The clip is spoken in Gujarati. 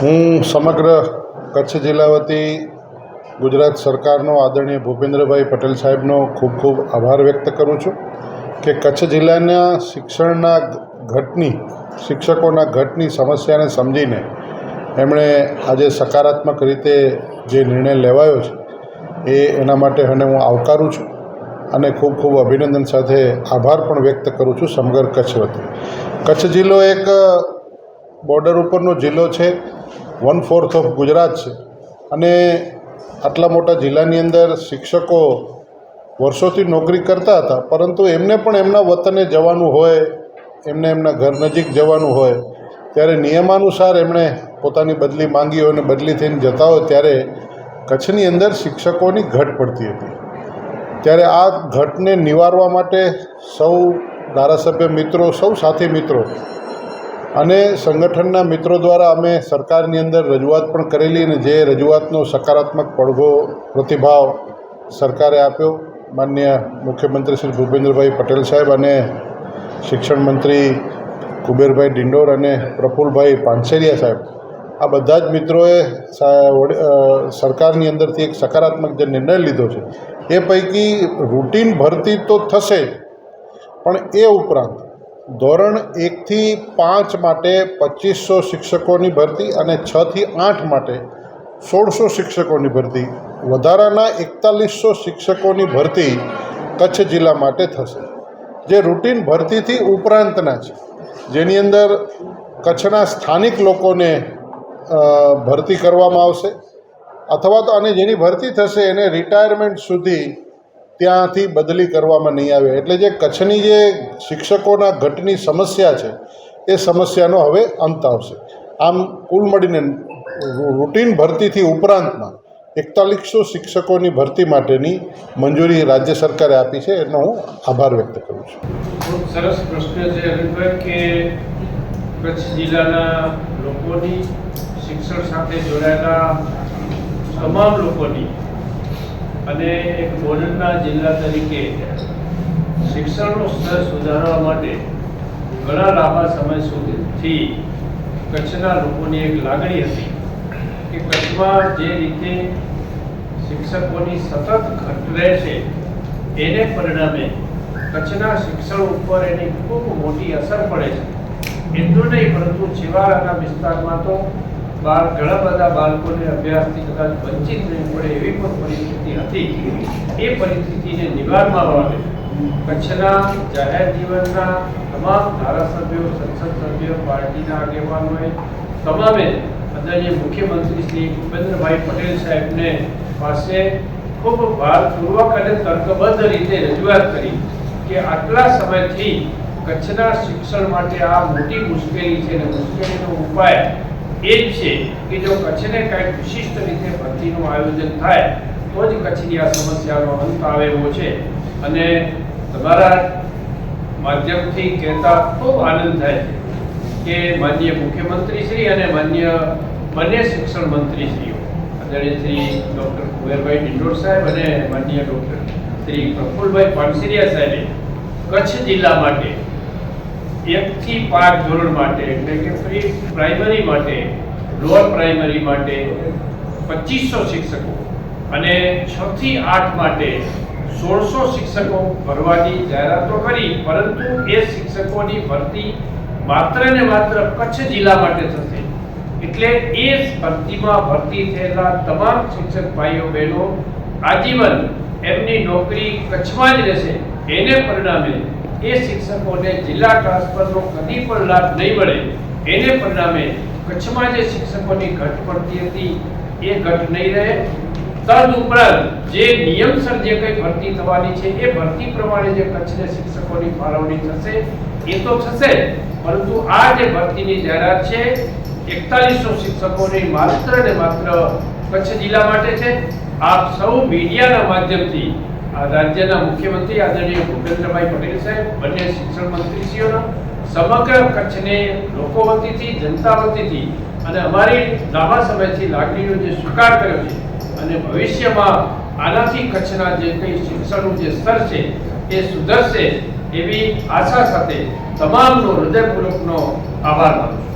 હું સમગ્ર કચ્છ જિલ્લા વતી ગુજરાત સરકારનો આદરણીય ભૂપેન્દ્રભાઈ પટેલ સાહેબનો ખૂબ ખૂબ આભાર વ્યક્ત કરું છું કે કચ્છ જિલ્લાના શિક્ષણના ઘટની, શિક્ષકોના ઘટની સમસ્યાને સમજીને એમણે આજે સકારાત્મક રીતે જે નિર્ણય લેવાયો છે, એ એના માટે અને હું આવકારું છું અને ખૂબ ખૂબ અભિનંદન સાથે આભાર પણ વ્યક્ત કરું છું સમગ્ર કચ્છ વતી. કચ્છ જિલ્લો એક બોર્ડર ઉપરનો જિલ્લો છે. વન ફોર્થ ઓફ ગુજરાત છે. અને આટલા મોટા જિલ્લાની અંદર શિક્ષકો વર્ષોથી નોકરી કરતા હતા, પરંતુ એમને પણ એમના વતને જવાનું હોય, એમને એમના ઘર નજીક જવાનું હોય, ત્યારે નિયમાનુસાર એમણે પોતાની બદલી માંગી હોય અને બદલી થઈને જતા હોય, ત્યારે કચ્છની અંદર શિક્ષકોની ઘટ પડતી હતી. ત્યારે આ ઘટને નિવારવા માટે સૌ ધારાસભ્ય મિત્રો, સૌ સાથી મિત્રો અને સંગઠનના મિત્રો દ્વારા અમે સરકારની અંદર રજૂઆત પણ કરેલી અને જે રજૂઆતનો સકારાત્મક પડઘો પ્રતિભાવ સરકારે આપ્યો, માન્ય મુખ્યમંત્રી શ્રી ભૂપેન્દ્રભાઈ પટેલ સાહેબ અને શિક્ષણ મંત્રી કુબેરભાઈ ડિંડોર અને પ્રફુલભાઈ પાનસેરિયા સાહેબ. આ બધા જ મિત્રોએ સરકારની અંદરથી એક સકારાત્મક જે નિર્ણય લીધો છે, એ પૈકી રૂટીન ભરતી તો થશે જ, પણ એ ઉપરાંત ધોરણ એકથી પાંચ માટે પચીસો શિક્ષકોની ભરતી અને છથી આઠ માટે સોળસો શિક્ષકોની ભરતી. વધારાના એકતાલીસો શિક્ષકોની ભરતી કચ્છ જિલ્લા માટે થશે. જે રૂટીન ભરતીથી ઉપરાંતના છે, જેની અંદર કચ્છના સ્થાનિક લોકોને ભરતી કરવામાં આવશે. અથવા તો અને જેની ભરતી થશે એને રિટાયરમેન્ટ સુધી ત્યાંથી બદલી કરવામાં નહીં આવે. એટલે જે કચ્છની જે શિક્ષકોના ઘટની સમસ્યા છે, એ સમસ્યાનો હવે અંત આવશે. આમ કુલ મળીને રૂટીન ભરતીથી ઉપરાંતમાં એકતાલીસો શિક્ષકોની ભરતી માટેની મંજૂરી રાજ્ય સરકારે આપી છે, એનો હું આભાર વ્યક્ત કરું છું. સરસ પ્રશ્ન છે કે કચ્છ જિલ્લાના લોકોની શિક્ષણ સાથે જોડાયેલા તમામ લોકોની અને એક બોર્ડરના જિલ્લા તરીકે શિક્ષણનું સ્તર સુધારવા માટે ઘણા લાંબા સમય સુધીથી કચ્છના લોકોની એક લાગણી હતી કે કચ્છમાં જે રીતે શિક્ષકોની સતત ઘટ રહે છે, એને પરિણામે કચ્છના શિક્ષણ ઉપર એની ખૂબ મોટી અસર પડે છે. એટલું નહીં, પરંતુ છેવાડાના વિસ્તારમાં તો બાળ, ઘણા બધા બાળકોને અભ્યાસથી કદાચ વંચિત નહીં પડે એવી પણ પરિસ્થિતિ હતી. એ પરિસ્થિતિને નિવારવા માટે કચ્છના જાહેર જીવનના તમામ ધારાસભ્યો, સંસદ સભ્યો, પાર્ટીના આગેવાનોએ તમામે આદરણીય મુખ્યમંત્રી શ્રી ભૂપેન્દ્રભાઈ પટેલ સાહેબને પાસે ખૂબ ભારપૂર્વક અને તર્કબદ્ધ રીતે રજૂઆત કરી કે આટલા સમયથી કચ્છના શિક્ષણ માટે આ મોટી મુશ્કેલી છે અને મુશ્કેલીનો ઉપાય એ જ છે કે જો કચ્છને કંઈક વિશિષ્ટ રીતે ભરતીનું આયોજન થાય, તો જ કચ્છની આ સમસ્યાનો અંત આવે એવો છે. અને તમારા માધ્યમથી કહેતા ખૂબ આનંદ થાય છે કે માનનીય મુખ્યમંત્રી શ્રી અને માન્ય બંને શિક્ષણ મંત્રી શ્રીઓ આદરણીય શ્રી ડૉક્ટર કુબેરભાઈ ડિંડોર સાહેબ અને માનનીય ડૉક્ટર શ્રી પ્રફુલભાઈ પાનસિરિયા સાહેબે કચ્છ જિલ્લા માટે એકથી પાંચ ધોરણ માટે, એટલે કે પ્રી પ્રાઇમરી માટે લોઅર પ્રાઇમરી માટે પચીસો શિક્ષકો અને છ થી આઠ માટે સોળસો શિક્ષકો ભરવાની જાહેરાતો કરી, પરંતુ એ શિક્ષકોની ભરતી માત્ર ને માત્ર કચ્છ જિલ્લા માટે થશે. એટલે એ ભરતીમાં ભરતી થયેલા તમામ શિક્ષક ભાઈઓ, બહેનો આજીવન એમની નોકરી કચ્છમાં જ રહેશે. એને પરિણામે એ શિક્ષકોને જિલ્લા ટ્રાન્સફરનો કદી પણ લાભ નહીં મળે. એને પરિણામે કચ્છમાં જે શિક્ષકોની ઘટ પડતી હતી, એ ઘટ નહીં રહે. તદ ઉપરાંત જે નિયમસર જે કંઈ ભરતી થવાની છે, એ ભરતી પ્રમાણે જે કચ્છને શિક્ષકોની ફાળવણી થશે, એ તો થશે પરંતુ આ જે ભરતીની જાહેરાત છે, એકતાલીસો શિક્ષકોની માત્ર ને માત્ર કચ્છ જિલ્લા માટે છે. આપ સૌ મીડિયાના માધ્યમથી રાજ્યના મુખ્યમંત્રી આદરણીય ભૂપેન્દ્રભાઈ પટેલ સાહેબ, બંને શિક્ષણ મંત્રીશ્રીઓના સમગ્ર કચ્છને લોકો વતીથી, જનતા વતીથી અને અમારી લાંબા સમયથી લાગણીનો જે સ્વીકાર કર્યો છે અને ભવિષ્યમાં આનાથી કચ્છના જે કંઈ શિક્ષણનું જે સ્તર છે એ સુધરશે એવી આશા સાથે તમામનો હૃદયપૂર્વકનો આભાર માનું છું.